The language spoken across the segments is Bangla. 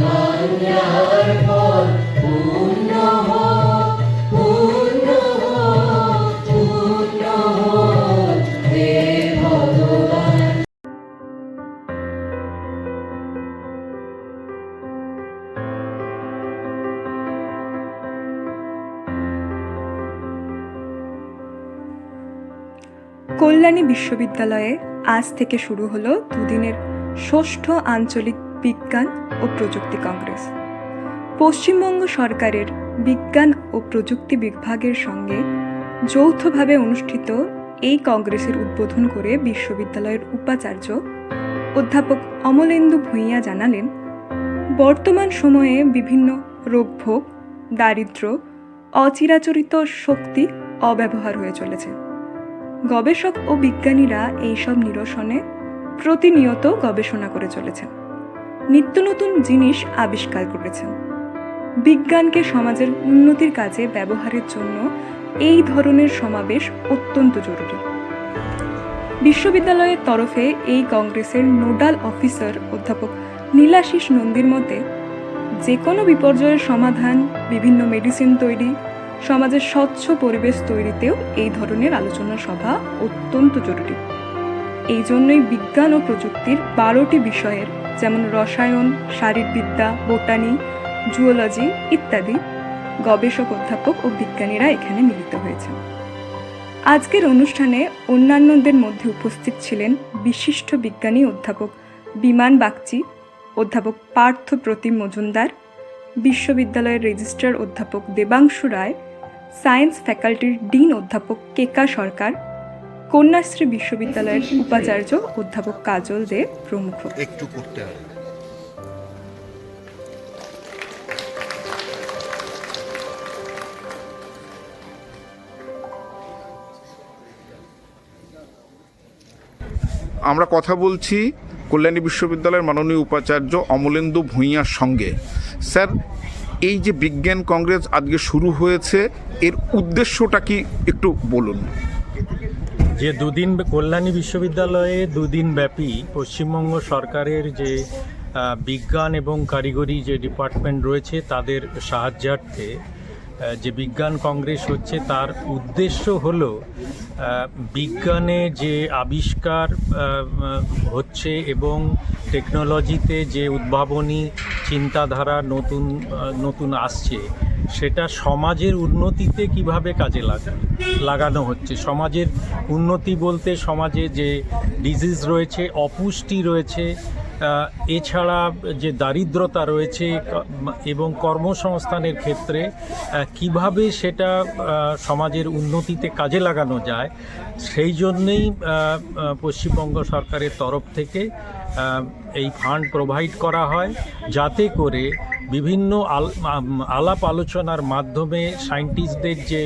বাংলার পর পূর্ণ কল্যাণী বিশ্ববিদ্যালয়ে আজ থেকে শুরু হলো দুদিনের ষষ্ঠ আঞ্চলিক বিজ্ঞান ও প্রযুক্তি কংগ্রেস। পশ্চিমবঙ্গ সরকারের বিজ্ঞান ও প্রযুক্তি বিভাগের সঙ্গে যৌথভাবে অনুষ্ঠিত এই কংগ্রেসের উদ্বোধন করে বিশ্ববিদ্যালয়ের উপাচার্য অধ্যাপক অমলেন্দু ভূঁইয়া জানালেন, বর্তমান সময়ে বিভিন্ন রোগভোগ, দারিদ্র্য, অচিরাচরিত শক্তি অব্যবহার হয়ে চলেছে। গবেষক ও বিজ্ঞানীরা এইসব নিরসনে প্রতিনিয়ত গবেষণা করে চলেছেন। নিত্য নতুন জিনিস আবিষ্কার করেছেন। বিজ্ঞানকে সমাজের উন্নতির কাজে ব্যবহারের জন্য এই ধরনের সমাবেশ অত্যন্ত জরুরি। বিশ্ববিদ্যালয়ের তরফে এই কংগ্রেসের নোডাল অফিসার অধ্যাপক নীলাশিস নন্দীর মতে যে কোনো বিপর্যয়ের সমাধান, বিভিন্ন মেডিসিন তৈরি সমাজের স্বচ্ছ পরিবেশ তৈরিতেও এই ধরনের আলোচনা সভা অত্যন্ত জরুরি। এই জন্যই বিজ্ঞান ও প্রযুক্তির বারোটি বিষয়ের যেমন রসায়ন, শারীরবিদ্যা, বোটানি, জুওলজি ইত্যাদি গবেষক অধ্যাপক ও বিজ্ঞানীরা এখানে মিলিত হয়েছেন। আজকের অনুষ্ঠানে অন্যান্যদের মধ্যে উপস্থিত ছিলেন বিশিষ্ট বিজ্ঞানী অধ্যাপক বিমান বাগচি, অধ্যাপক পার্থ প্রতিম মজুমদার, বিশ্ববিদ্যালয়ের রেজিস্ট্রার অধ্যাপক দেবাংশু রায় সায়েন্স ফ্যাকাল্টির ডিন অধ্যাপক কেকা সরকার কন্যাশ্রী বিশ্ববিদ্যালয়ের উপাচার্য অধ্যাপক কাজল দে প্রমুখ। একটু করতে হবে। আমরা কথা বলছি কল্যাণী বিশ্ববিদ্যালয়ের মাননীয় উপাচার্য অমলেন্দু ভূঁইয়ার সঙ্গে। স্যার এই যে বিজ্ঞান কংগ্রেস আজকে শুরু হয়েছে এর উদ্দেশ্যটা কি একটু বলুন। যে দুদিন কল্যাণী বিশ্ববিদ্যালয়ে দুদিন ব্যাপী পশ্চিমবঙ্গ সরকারের যে বিজ্ঞান এবং কারিগরি যে ডিপার্টমেন্ট রয়েছে, তাদের সাহায্যার্থে যে বিজ্ঞান কংগ্রেস হচ্ছে, তার উদ্দেশ্য হল বিজ্ঞানে যে আবিষ্কার হচ্ছে এবং টেকনোলজিতে যে উদ্ভাবনী চিন্তাধারা নতুন নতুন আসছে সেটা সমাজের উন্নতিতে কীভাবে কাজে লাগা, লাগানো হচ্ছে? সমাজের উন্নতি বলতে সমাজে যে ডিজিজ রয়েছে, অপুষ্টি রয়েছে এছাড়া যে দারিদ্রতা রয়েছে এবং কর্মসংস্থানের ক্ষেত্রে কীভাবে সেটা সমাজের উন্নতিতে কাজে লাগানো যায়, সেই জন্যেই পশ্চিমবঙ্গ সরকারের তরফ থেকে এই ফান্ড প্রোভাইড করা হয়, যাতে করে বিভিন্ন আল- আলাপ আলোচনার মাধ্যমে সায়েন্টিস্টদের যে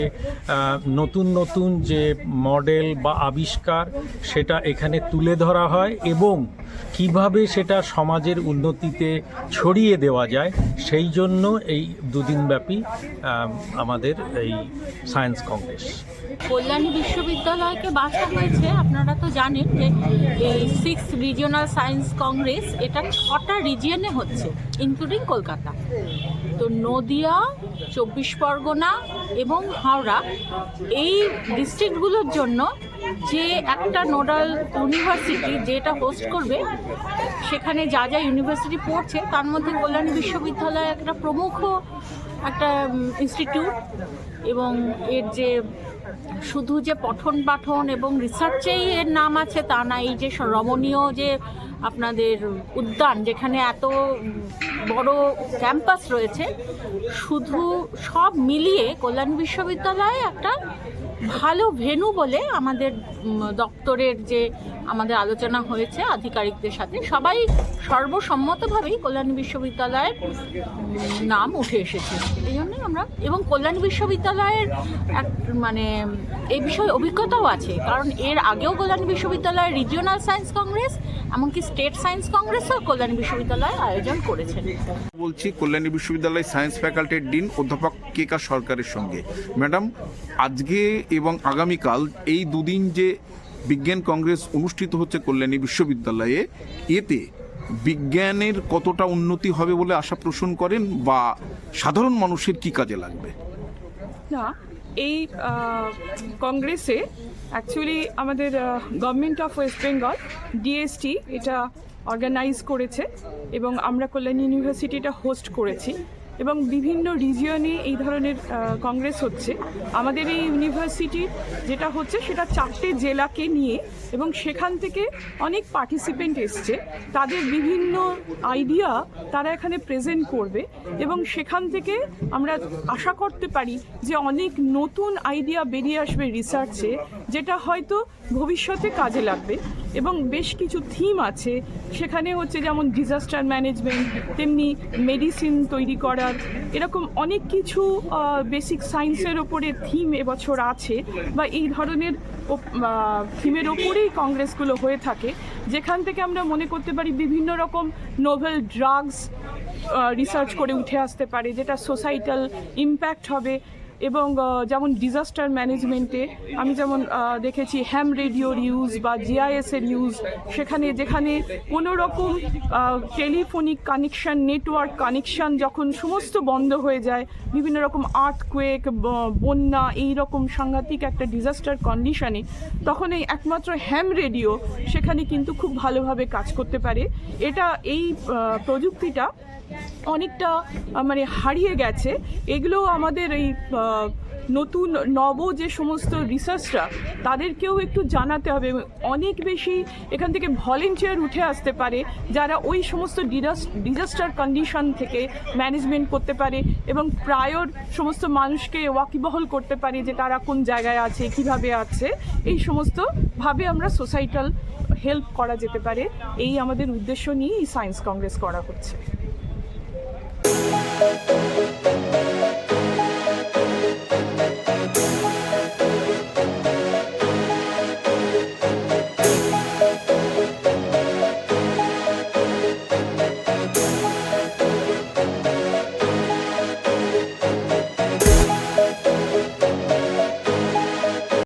নতুন নতুন যে মডেল বা আবিষ্কার, সেটা এখানে তুলে ধরা হয় এবং কীভাবে সেটা সমাজের উন্নতিতে ছড়িয়ে দেওয়া যায়, সেই জন্য এই দুদিনব্যাপী ব্যাপী আমাদের এই সায়েন্স কংগ্রেস। কল্যাণী বিশ্ববিদ্যালয়কে বাসা হয়েছে, আপনারা তো জানেন যে এই সিক্স রিজিওনাল সায়েন্স কংগ্রেস এটা ছটা রিজিয়নে হচ্ছে ইনক্লুডিং কলকাতা। তো নদিয়া, চব্বিশ পরগনা এবং হাওড়া এই ডিস্ট্রিক্টগুলোর জন্য যে একটা নোডাল ইউনিভার্সিটি যেটা হোস্ট করবে, সেখানে যা যা ইউনিভার্সিটি পড়ছে, তার মধ্যে কল্যাণী বিশ্ববিদ্যালয় একটা প্রমুখ একটা ইনস্টিটিউট এবং এর যে শুধু যে পঠন পাঠন এবং রিসার্চেই এর নাম আছে তা না, এই যে রমণীয় যে আপনাদের উদ্যান, যেখানে এত বড় ক্যাম্পাস রয়েছে, শুধু সব মিলিয়ে কল্যাণ বিশ্ববিদ্যালয়ে একটা ভালো ভেনু বলে আমাদের দপ্তরের যে আমাদের আলোচনা হয়েছে আধিকারিকদের সাথে। সবাই সর্বসম্মতভাবেই কল্যাণী বিশ্ববিদ্যালয়ের নাম উঠে এসেছে। এই জন্যই আমরা, এবং কল্যাণী বিশ্ববিদ্যালয়ের এক মানে এই বিষয়ে অভিজ্ঞতাও আছে। কারণ এর আগেও কল্যাণী বিশ্ববিদ্যালয়ের রিজিওনাল সায়েন্স কংগ্রেস, এমনকি স্টেট সায়েন্স কংগ্রেসও কল্যাণী বিশ্ববিদ্যালয় আয়োজন করেছেন। বলছি, কল্যাণী বিশ্ববিদ্যালয় সায়েন্স ফ্যাকাল্টির ডিন অধ্যাপক কেকা সরকারের সঙ্গে। ম্যাডাম, আজকে এবং আগামীকাল এই দুদিন যে বিজ্ঞান কংগ্রেস অনুষ্ঠিত হচ্ছে কল্যাণী বিশ্ববিদ্যালয়ে। এতে বিজ্ঞানের কতটা উন্নতি হবে বলে আশা পোষণ করেন বা সাধারণ মানুষের কি কাজে লাগবে? না, এই কংগ্রেসে অ্যাকচুয়ালি আমাদের government of West Bengal DST এটা অর্গানাইজ করেছে এবং আমরা কল্যাণী ইউনিভার্সিটি এটা হোস্ট করেছি। এবং বিভিন্ন রিজিয়নে এই ধরনের কংগ্রেস হচ্ছে। আমাদের এই ইউনিভার্সিটির যেটা হচ্ছে সেটা চারটে জেলাকে নিয়ে এবং সেখান থেকে অনেক পার্টিসিপেন্ট এসছে। তাদের বিভিন্ন আইডিয়া তারা এখানে প্রেজেন্ট করবে এবং সেখান থেকে আমরা আশা করতে পারি যে অনেক নতুন আইডিয়া বেরিয়ে আসবে রিসার্চে যেটা হয়তো ভবিষ্যতে কাজে লাগবে। এবং বেশ কিছু থিম আছে। সেখানে হচ্ছে যেমন ডিজাস্টার ম্যানেজমেন্ট তেমনি মেডিসিন তৈরি করার, এরকম অনেক কিছু বেসিক সায়েন্সের ওপরে থিম এবছর আছে বা এই ধরনের থিমের ওপরেই কংগ্রেসগুলো হয়ে থাকে। যেখান থেকে আমরা মনে করতে পারি বিভিন্ন রকম নোভেল ড্রাগস রিসার্চ করে উঠে আসতে পারে, যেটা সোসাইটাল ইম্প্যাক্ট হবে। এবং যেমন ডিজাস্টার ম্যানেজমেন্টে আমি যেমন দেখেছি হ্যাম রেডিওর ইউজ বা জিআইএস এর ইউজ সেখানে, যেখানে কোনো রকম টেলিফোনিক কানেকশন নেটওয়ার্ক কানেকশন যখন সমস্ত বন্ধ হয়ে যায়, বিভিন্ন রকম আর্থকুয়েক বন্যা এই রকম সাংঘাতিক একটা ডিজাস্টার কন্ডিশনে তখন এই একমাত্র হ্যাম রেডিও সেখানে কিন্তু খুব ভালোভাবে কাজ করতে পারে। এটা এই প্রযুক্তিটা অনেকটা মানে হারিয়ে গেছে। এগুলো আমাদের এই নতুন, নব যে সমস্ত রিসার্চরা তাদেরকেও একটু জানাতে হবে। অনেক বেশি এখান থেকে ভলেন্টিয়ার উঠে আসতে পারে, যারা ওই সমস্ত ডিজাস্টার কন্ডিশন থেকে ম্যানেজমেন্ট করতে পারে এবং প্রায়র সমস্ত মানুষকে ওয়াকিবহল করতে পারে যে তারা কোন জায়গায় আছে, কীভাবে আছে। এই সমস্ত ভাবে আমরা সোসাইটাল হেল্প করা যেতে পারে। এই আমাদের উদ্দেশ্য নিয়ে এই সায়েন্স কংগ্রেস করা হচ্ছে।